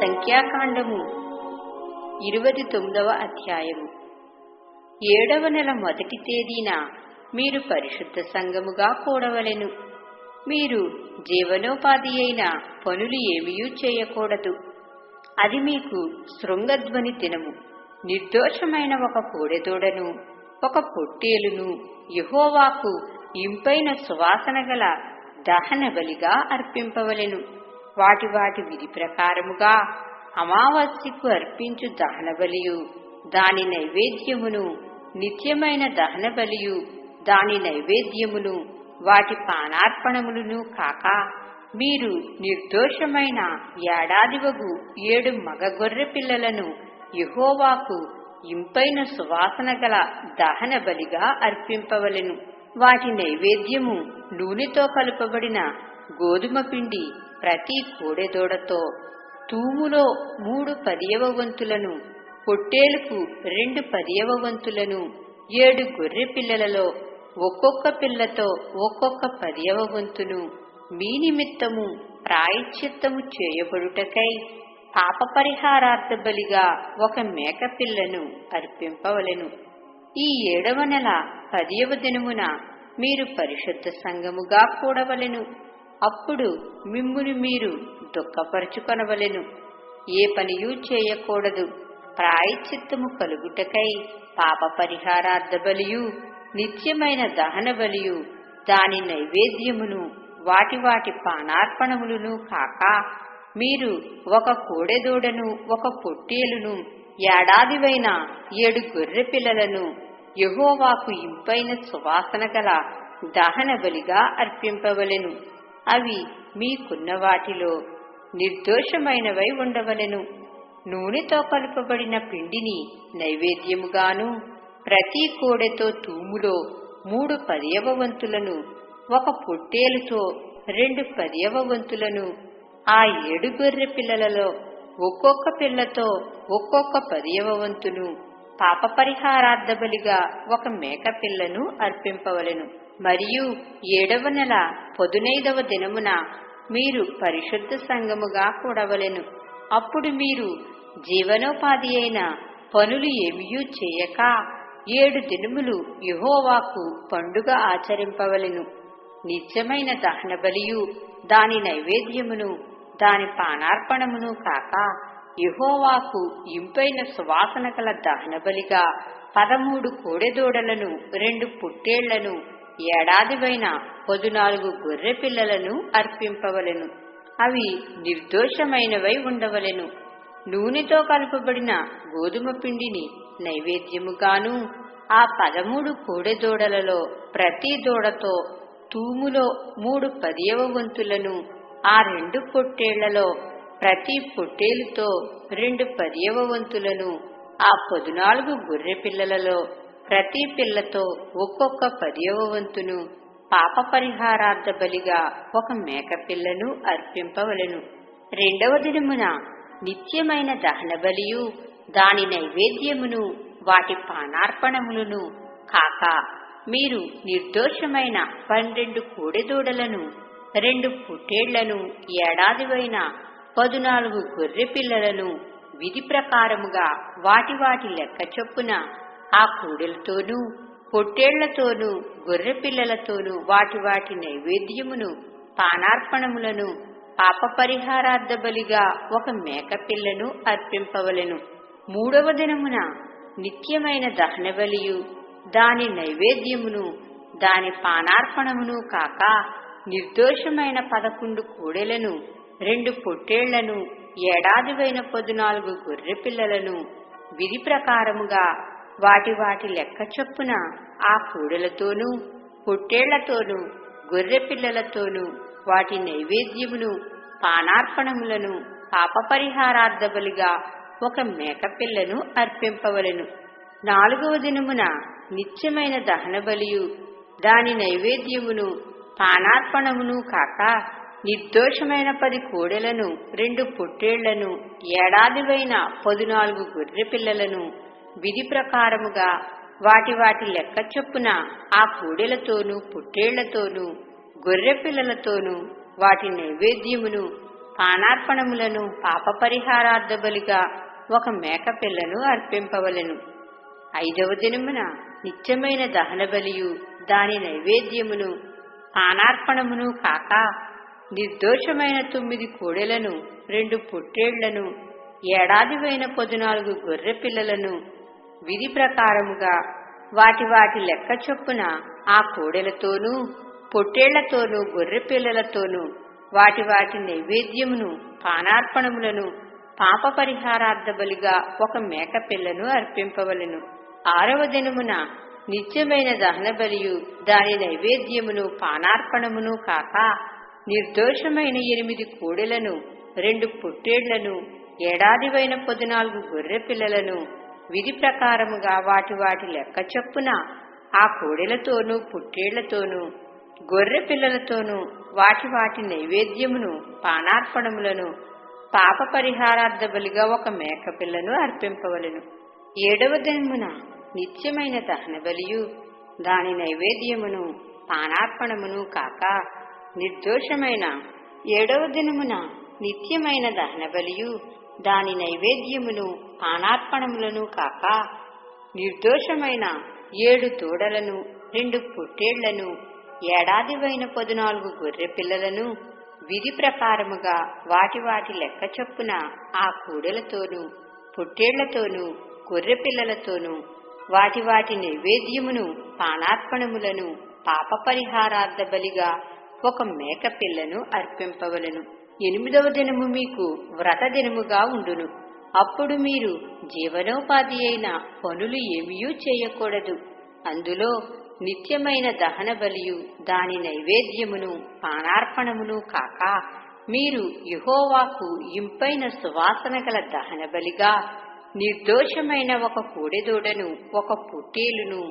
సంఖ్యాకాండము ఇరవై తొమ్మిదవ అధ్యాయము. ఏడవ నెల మొదటి తేదీన మీరు పరిశుద్ధ సంఘముగా కూడవలెను. మీరు జీవనోపాధి అయిన పనులు ఏమీయూ చేయకూడదు. అది మీకు శృంగధ్వని దినము. నిర్దోషమైన ఒక కోడెదూడను ఒక పొట్టేలును యహోవాకు ఇంపైన సువాసన గల దహన బలిగా అర్పింపవలెను. వాటి వాటి విధి ప్రకారముగా అమావాస్యకు అర్పించు దహన బలియు దాని నైవేద్యమును నిత్యమైన దహన బలియు దాని నైవేద్యమును వాటి పానార్పణములను కాక మీరు నిర్దోషమైన ఏడాదివగు ఏడు మగ గొర్రె పిల్లలను యహోవాకు ఇంపైన సువాసన గల దహన బలిగా అర్పింపవలెను. వాటి నైవేద్యము నూనెతో కలుపబడిన గోధుమ పిండి ప్రతి కోడెదోడతో. తూములో మూడు పదియవ వంతులను పొట్టేలుకు రెండు పదియవ వంతులను ఏడు గొర్రె పిల్లలలో ఒక్కొక్క పిల్లతో ఒక్కొక్క పదియవ వంతును. మీ నిమిత్తము ప్రాయశ్చిత్తము చేయబడుటకై పాప పరిహారార్థ బలిగా ఒక మేకపిల్లను అర్పింపవలెను. ఈ ఏడవ నెల పదియవ దినమున మీరు పరిశుద్ధ సంఘముగా కూడవలెను. అప్పుడు మిమ్మును మీరు దుఃఖపరుచుకొనవలెను. ఏ పనియూ చేయకూడదు. ప్రాయశ్చిత్తము కలుగుటకై పాప పరిహారార్థ బలియు నిత్యమైన దహన బలియు దాని నైవేద్యమును వాటి వాటి పానార్పణములను కాక మీరు ఒక కోడెదూడను ఒక పొట్టేలును ఏడాదివైన ఏడు గొర్రె పిల్లలను యహోవాకు ఇంపైన సువాసన గల దహన బలిగా అర్పింపవలెను. అవి మీకున్న వాటిలో నిర్దోషమైనవై ఉండవలెను. నూనెతో కలుపబడిన పిండిని నైవేద్యముగాను ప్రతి కోడెతో తూములో మూడు పదియవ వంతులను ఒక పొట్టేలుతో రెండు పదియవ వంతులను ఆ ఏడు గొర్రె పిల్లలలో ఒక్కొక్క పిల్లతో ఒక్కొక్క పదియవ వంతును పాప పరిహారార్థ బలిగా ఒక మేకపిల్లను అర్పింపవలెను. మరియు ఏడవ నెల పొదునైదవ దినమున మీరు పరిశుద్ధ సంగముగా కూడవలెను. అప్పుడు మీరు జీవనోపాధి అయిన పనులు ఏమియూ చేయక ఏడు దినములు యహోవాకు పండుగ ఆచరింపవలెను. నిత్యమైన దహన బలియు దాని నైవేద్యమును దాని పానార్పణమును కాక యహోవాకు ఇంపైన సువాసన గల దహనబలిగా పదమూడు కోడెదూడలను రెండు పుట్టేళ్ళను ఏడాదివైన పదునాలుగు గొర్రె పిల్లలను అర్పింపవలెను. అవి నిర్దోషమైనవై ఉండవలెను. నూనెతో కలుపబడిన గోధుమ పిండిని నైవేద్యముగాను ఆ పదమూడు కోడెదూడలలో ప్రతి దూడతో తూములో మూడు పదియవ వంతులను ఆ రెండు పొట్టేళ్ళలో ప్రతి పొట్టేలుతో రెండు పదియవ వంతులను ఆ పదునాలుగు గొర్రె పిల్లలలో ప్రతి పిల్లతో ఒక్కొక్క పదియవ వంతును పాప పరిహారార్థ బలిగా ఒక మేకపిల్లను అర్పింపవలను అర్పింపవలెను. రెండవ దినమున నిత్యమైన దహన బలియు దాని నైవేద్యమును వాటి పానార్పణములను కాక మీరు నిర్దోషమైన పన్నెండు కోడెదూడలను రెండు పుట్టేళ్ళను ఏడాదివైన పదునాలుగు గొర్రె పిల్లలను విధి ప్రకారముగా వాటి వాటి లెక్క చొప్పున ఆ కూడెలతోనూ పొట్టేళ్ళతోనూ గొర్రె పిల్లలతోనూ వాటి వాటి నైవేద్యమును పానార్పణములను పాప పరిహారార్థ బలిగా ఒక మేకపిల్లను అర్పింపవలెను. మూడవ దినమున నిత్యమైన దహన బలియు దాని నైవేద్యమును దాని పానార్పణమును కాక నిర్దోషమైన పదకొండు కోడెలను రెండు పొట్టేళ్ళను ఏడాదివైన పదునాలుగు గొర్రె పిల్లలను విధి ప్రకారముగా వాటి వాటి లెక్క చొప్పున ఆ కూడలతోనూ పొట్టేళ్ళతోనూ గొర్రె పిల్లలతోనూ వాటి నైవేద్యమును పానార్పణములను పాపపరిహారార్థ బలిగా ఒక మేకపిల్లను అర్పింపవలను. అర్పింపవలెను నాలుగవ దినమున నిత్యమైన దహన బలియు దాని నైవేద్యమును పానార్పణమును కాక నిర్దోషమైన పది కోడెలను రెండు పొట్టేళ్ళను ఏడాదివైన పదునాలుగు గొర్రె పిల్లలను విధి ప్రకారముగా వాటి వాటి లెక్క చొప్పున ఆ కోడెలతోనూ పొట్టేళ్ళతోనూ గొర్రె పిల్లలతోనూ వాటి నైవేద్యమును పానార్పణములను పాప పరిహారార్థ బలిగా ఒక మేకపిల్లను అర్పింపవలను అర్పింపవలెను. ఐదవ దినమున నిత్యమైన దహన బలియు దాని నైవేద్యమును పానార్పణమును కాక నిర్దోషమైన తొమ్మిది కోడెలను రెండు పొట్టేళ్ళను ఏడాదివైన పదునాలుగు గొర్రె పిల్లలను విధి ప్రకారముగా వాటి వాటి లెక్క చొప్పున ఆ కోడెలతోనూ పొట్టేళ్ళతోనూ గొర్రె పిల్లలతోనూ వాటి వాటి నైవేద్యమును పానార్పణములను పాప పరిహారార్థ బలిగా ఒక మేకపిల్లను అర్పింపవలను అర్పింపవలెను. ఆరవ దినమున నిత్యమైన దహన బలియు దాని నైవేద్యమును పానార్పణమును కాక నిర్దోషమైన ఎనిమిది కోడెలను రెండు పొట్టేళ్ళను ఏడాదివైన పద్నాలుగు గొర్రె పిల్లలను విధి ప్రకారముగా వాటి వాటి లెక్క చొప్పున ఆ కోడెలతోనూ పుట్టేళ్ళతోనూ గొర్రె పిల్లలతోనూ వాటి వాటి నైవేద్యమును పానార్పణములను పాప పరిహారార్థ బలిగా ఒక మేకపిల్లను అర్పింపవలను. ఏడవ దినమున నిత్యమైన దహన బలియు దాని నైవేద్యమును పానార్పణమును కాక నిర్దోషమైన ఏడవ దినమున నిత్యమైన దహన బలియు దాని నైవేద్యమును పానార్పణములను కాక నిర్దోషమైన ఏడు తోడలను రెండు పుట్టేళ్ళను ఏడాదివైన పదునాలుగు గొర్రె పిల్లలను విధి ప్రకారముగా వాటి వాటి లెక్క చొప్పున ఆ కూడలతోనూ పుట్టేళ్ళతోనూ గొర్రె పిల్లలతోనూ వాటి వాటి నైవేద్యమును పానార్పణములను పాప పరిహారార్థ బలిగా ఒక మేక పిల్లను అర్పింపవలను. ఎనిమిదవ దినము మీకు వ్రత దినముగా ఉండును. అప్పుడు మీరు జీవనోపాధి అయిన పనులు ఏమీయూ చేయకూడదు. అందులో నిత్యమైన దహన బలియు దాని నైవేద్యమును పానార్పణమును కాక మీరు యుహోవాకు ఇంపైన సువాసన గల దహన బలిగా నిర్దోషమైన ఒక కోడెదూడను ఒక పుట్టేలును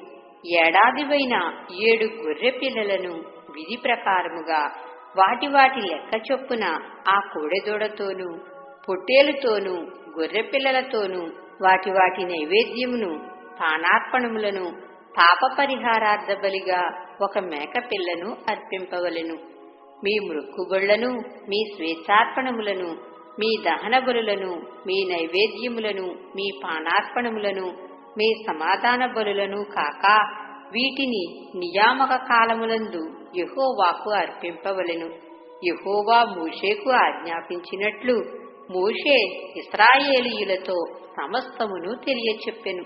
ఏడాదివైన ఏడు గొర్రె పిల్లలను విధి ప్రకారముగా వాటి వాటి లెక్క చొప్పున ఆ కోడెదూడతోనూ పొట్టేలుతోనూ గొర్రెపిల్లలతోనూ వాటి వాటి నైవేద్యమును పానార్పణములను పాప పరిహారార్థ బలిగా ఒక మేకపిల్లను అర్పింపవలెను. మీ మృక్కుబళ్ళను మీ స్వేచ్ఛార్పణములను మీ దహన బలులను మీ నైవేద్యములను మీ పానార్పణములను మీ సమాధాన బలులను కాక వీటిని నియామక కాలములందు యహోవాకు అర్పింపవలెను. యహోవా మూషేకు ఆజ్ఞాపించినట్లు మూషే ఇస్రాయేలీయులతో సమస్తమును తెలియచెప్పెను.